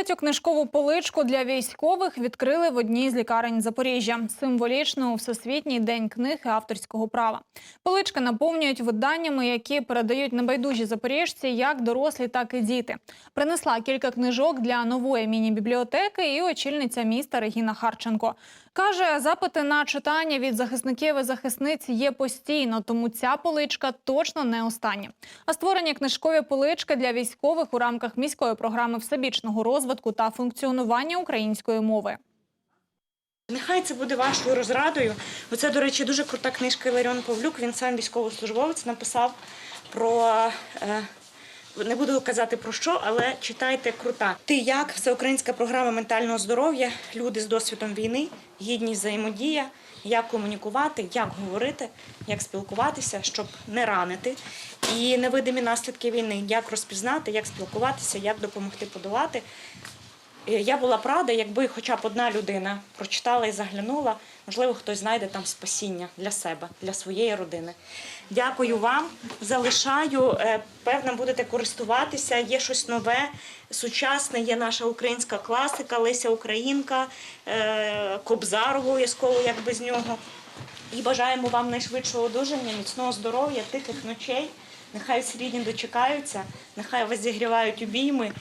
Третю книжкову поличку для військових відкрили в одній з лікарень Запоріжжя. Символічно у Всесвітній день книг і авторського права. Полички наповнюють виданнями, які передають небайдужі запоріжці, як дорослі, так і діти. Принесла кілька книжок для нової міні-бібліотеки і очільниця міста Регіна Харченко. Каже, запити на читання від захисників і захисниць є постійно, тому ця поличка точно не остання. А створені книжкові полички для військових у рамках міської програми всебічного розвитку та функціонування української мови. Нехай це буде вашою розрадою. Оце, до речі, дуже крута книжка Іларіон Павлюк. Він сам військовослужбовець написав про. Не буду казати про що, але читайте крута. Ти як всеукраїнська програма ментального здоров'я, люди з досвідом війни, гідність взаємодія, як комунікувати, як говорити, як спілкуватися, щоб не ранити. І невидимі наслідки війни, як розпізнати, як спілкуватися, як допомогти подолати. Я була б рада, якби хоча б одна людина прочитала і заглянула, можливо, хтось знайде там спасіння для себе, для своєї родини. Дякую вам, залишаю. Е, Певно, будете користуватися. Є щось нове, сучасне. Є наша українська класика, Леся Українка, е, Кобзар обов'язково, як без нього. І бажаємо вам найшвидшого одужання, міцного здоров'я, тихих ночей. Нехай всі рідні дочекаються, нехай вас зігрівають обійми.